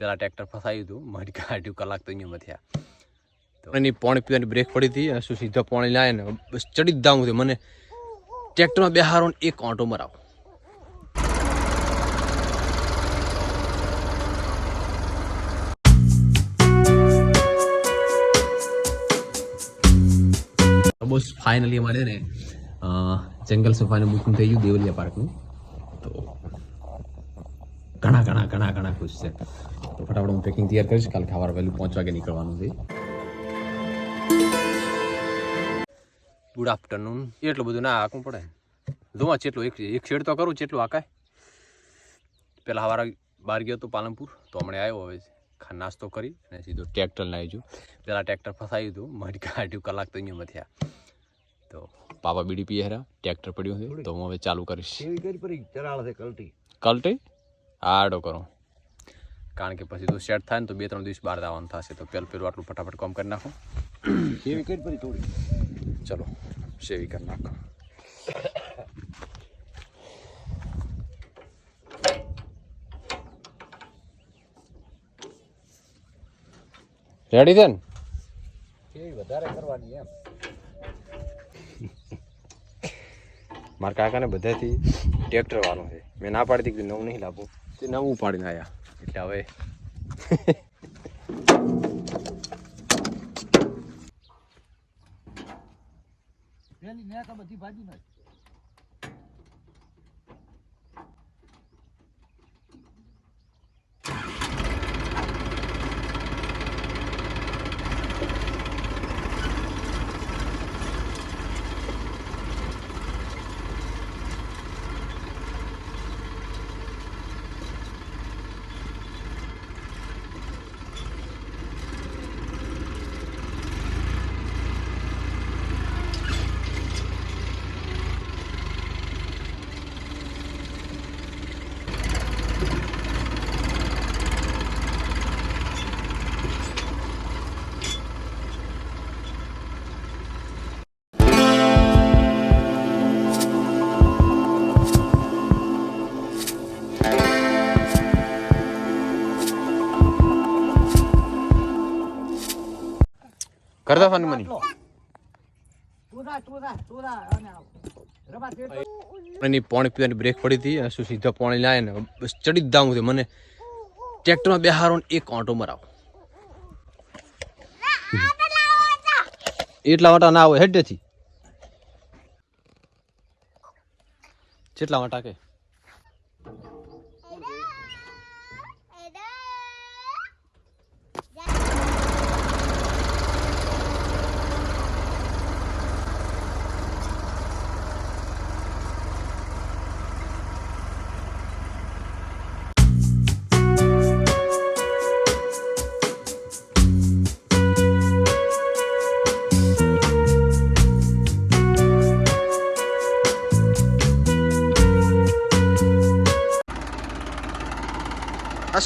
પેલા ટ્રેક્ટર ફસાયું હતું મારી કાઢ્યું કલાક તો અહીંયા થયા તો એની પાણી પીવાની બ્રેક પડી હતી અને શું સીધા પાણી લાવે ને, બસ ચડી જ દાવું મને ટ્રેક્ટરમાં બે હારો એક ઓટો મરાવો. બસ ફાઇનલી અમારે ને જંગલ સફારીનું બુકિંગ થઈ ગયું, દેવલિયા પાર્કનું તો ઘણા ઘણા ઘણા ઘણા ખુશ છે. તો ફટાફટ હું પેકિંગ તૈયાર કરીશ. કાલે ખાવા વહેલું પાંચ વાગે નીકળવાનું છે. ગુડ આફ્ટરનૂન એટલું બધું ના આંકવું પડે જોવા ચેટલું એક એક શેડ તો કરું ચેટલું આકાય પહેલાં હવારા બહાર ગયો હતો પાલનપુર તો હમણાં આવ્યો હવે. ખા નાસ્તો કરી અને સીધો ટ્રેક્ટર લાવી છું પહેલાં ટ્રેક્ટર ફસાયું હતું. મારી કાઢ્યું કલાક તો અહીંયા થયા તો પાપા બીડી પીએ હેરા. ટ્રેક્ટર પડ્યું છે. તો હું હવે ચાલુ કરીશ. એવી કરી પડી ચરાળ છે કલટી. કલટી? આડો કરો. કારણ કે પછી તો સેટ થાય ને તો બે ત્રણ દિવસ બહાર આવવાનું થશે. તો પેલું પેલું આટલું ફટાફટ કામ કરી નાખો. એવી કરી પડી થોડી. ચલો શેવી કરી નાખો. રેડી છે ને વધારે કરવાની એમ. મારા કાકાને બધાથી ટ્રેક્ટર વાળો છે. મેં ના પાડી દીધી નવું નહીં લાવો. તે નવું પાડીને આવ્યા એટલે હવે. બધી ભાજી નાખી. કરતા ફાની મની? એની પાણી પીવાની બ્રેક પડી હતી અને શું સીધા પાણી લાવે ને બસ ચડી જ છે મને. ટ્રેક્ટરમાં બેહારો ને એક ઓટો મરાવો. એટલા વાટા ના આવે હેડેથી જેટલા વાટા કે.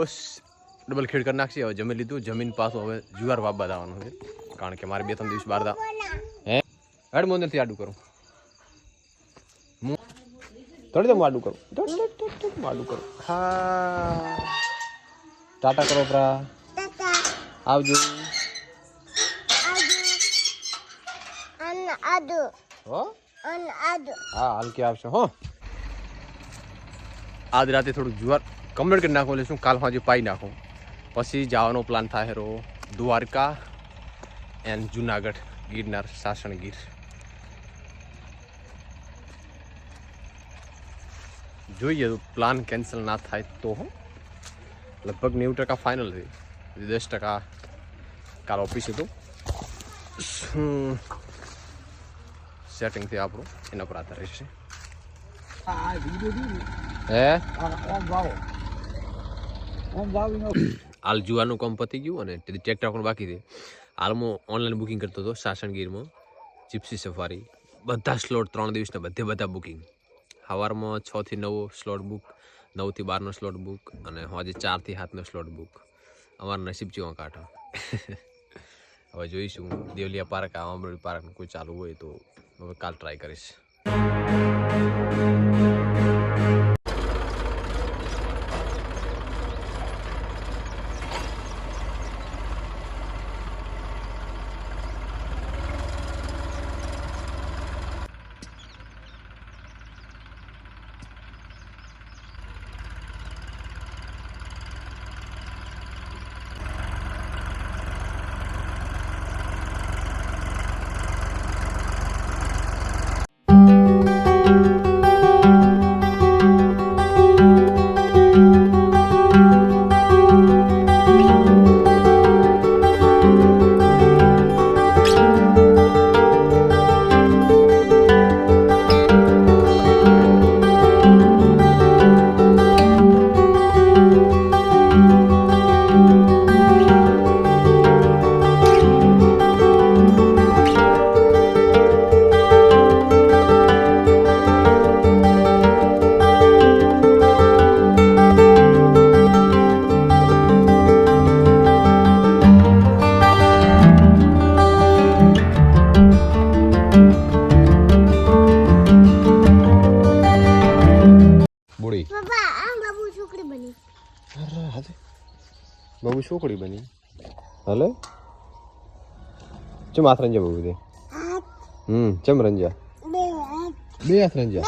બસ ડબલ ખેડ કરી નાખશે. હવે જમી લીધું. જમીન પાછું હવે જુવાર વાપવા દાવાનું છે. કારણ કે મારે બે ત્રણ દિવસ બહાર દા હે? હેડ મોં નથી આડું કરું. થોડી દમ આડું કરું. થોડી થોડી આડું કરું. હા. ટાટા કરો પ્રા. આવજો. આદુ હો? અને આદુ. હા હલકે આવશે હો. આજ રાતે થોડુંક જુવાર કમ્પ્લીટ કરી નાખું એટલે શું કાલ સાંજે પાઈ નાખું. પછી જવાનો પ્લાન થાય હેરો દ્વારકા એન્ડ જુનાગઢ ગિરનાર સાસણ ગીર. જોઈએ તો પ્લાન કેન્સલ ના થાય તો હું. લગભગ નેવું ટકા ફાઇનલ થઈ દસ ટકા કાલ ઓફિસ હતું. સેટિંગ થયું આપણું એના પર આધાર રહેશે. હે? હાલ જુવાનું કામ પતી ગયું અને ટ્રેક્ટર પણ બાકી છે. હાલમાં ઓનલાઈન બુકિંગ કરતો હતો સાસણગીરમાં જીપ્સી સફારી બધા સ્લોટ ત્રણ દિવસના, બધે બધા બુકિંગ સવારમાં છ થી નવ સ્લોટ બુક નવથી બારનો સ્લોટ બુક અને આજે ચારથી સાતનો સ્લોટ બુક અમારા નસીબ જેવા કાંઠા. હવે જોઈશું. દેવલિયા પાર્ક આંબરડી પાર્ક કોઈ ચાલુ હોય તો હવે કાલ ટ્રાય કરીશ. છોકરી બની. હલે? ચમ હાથ રંજા બહુ દે હમ ચમ રંજા બે હાથ. રંજા?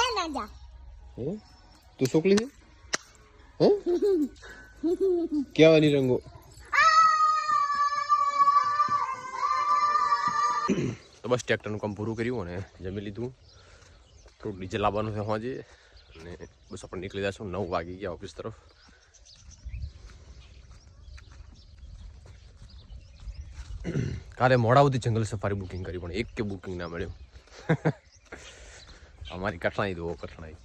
તું છોકરી છે? હે? કેવાની રંગો? તો બસ ટ્રેક્ટરનું કામ પૂરું કર્યું અને જમી લીધું. થોડું ડીજે લાવવાનું છે હોજે. અને બસ આપણે નીકળી જશું નવ વાગી ગયા ઓફિસ તરફ. કાલે મોડા સુધી જંગલ સફારી બુકિંગ કરી પણ એક કે બુકિંગ ના મળ્યું. અમારી કઠણાઈ દો કઠણાઈ.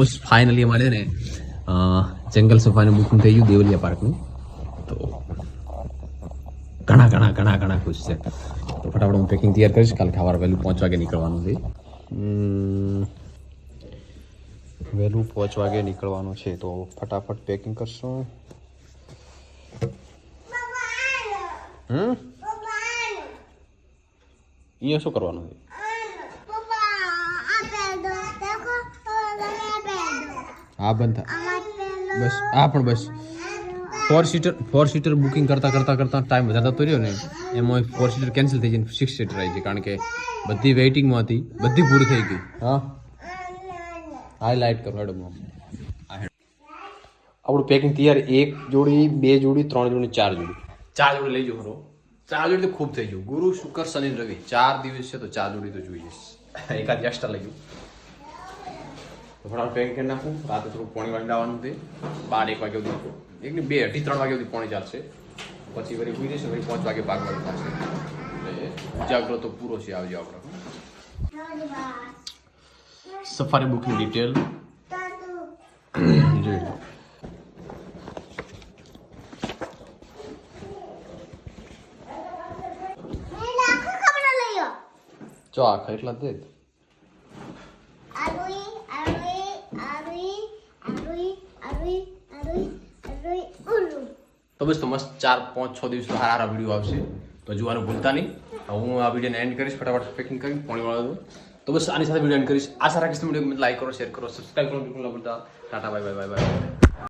બસ ફાઇનલી અમારે ને જંગલ સફારીનું બુકિંગ થઈ ગયું દેવલિયા પાર્કનું. તો ઘણા ઘણા ઘણા ઘણા ખુશ છે. તો ફટાફટ હું પેકિંગ તૈયાર કરીશ. કાલે સવારે વહેલું પાંચ વાગે નીકળવાનું છે. વહેલું પાંચ વાગે નીકળવાનું છે. તો ફટાફટ પેકિંગ કરશું? હમ? અહીંયા શું કરવાનું છે પપ્પા આ પેડો દેખો તમે પેડો હા બંધ થા. બસ હા પણ બસ. Four seater four seater booking કરતાં કરતાં કરતાં ટાઈમ વધારે થતો રહ્યો ને. એમાં ફોર સીટર કેન્સલ થઈ જઈને સિક્સ સીટર આવી છે કારણ કે બધી વેઇટિંગમાં હતી બધી પૂરી થઈ ગઈ. હા? હા લાઇટ કરો હેડો આપણું પેકિંગ તૈયાર એક જોડી બે જોડી ત્રણ જોડી ચાર જોડી. ચાર જોડી લઈ જાઓ ખરો ચાર જોડી તો ખૂબ થઈ ગયું. ગુરુ શુક્ર શનિ રવિ. ચાર દિવસ છે તો ચાર જોડી તો જોઈએ. એકાદ એક્સ્ટ્રા લઈ ગયું ફટાફટ પેકિંગ કરી નાખું. રાતે થોડું પોણી વાળી લાવવાનું તે. બાર એક વાગે સુધી એક ને બે અઢી ત્રણ વાગ્યા સુધી પોણી ચાલશે. પછી વળી ઉઈ જશે વળી પાંચ વાગે પાક વાળી થશે એટલે ઉજાગરો તો પૂરો છે આવજો આપણે. સફારી બુકિંગ ડિટેલ જોઈ લો. મેં આખો એટલા દે બસ તો મસ્ત ચાર, પાંચ, છ દિવસ હારા સારા વીડિયો આવશે. તો જોવાનું ભૂલતા નહીં. હું આ વિડીયોને એન્ડ કરીશ, ફટાફટ પેકિંગ કરી, પાણી વાળો તો બસ આની સાથે વીડિયો એન્ડ કરીશ. આશા રાખીશ તમે લાઈક કરો શેર કરો સબસ્ક્રાઈબ કરો ભૂલતા. Tata bye bye bye bye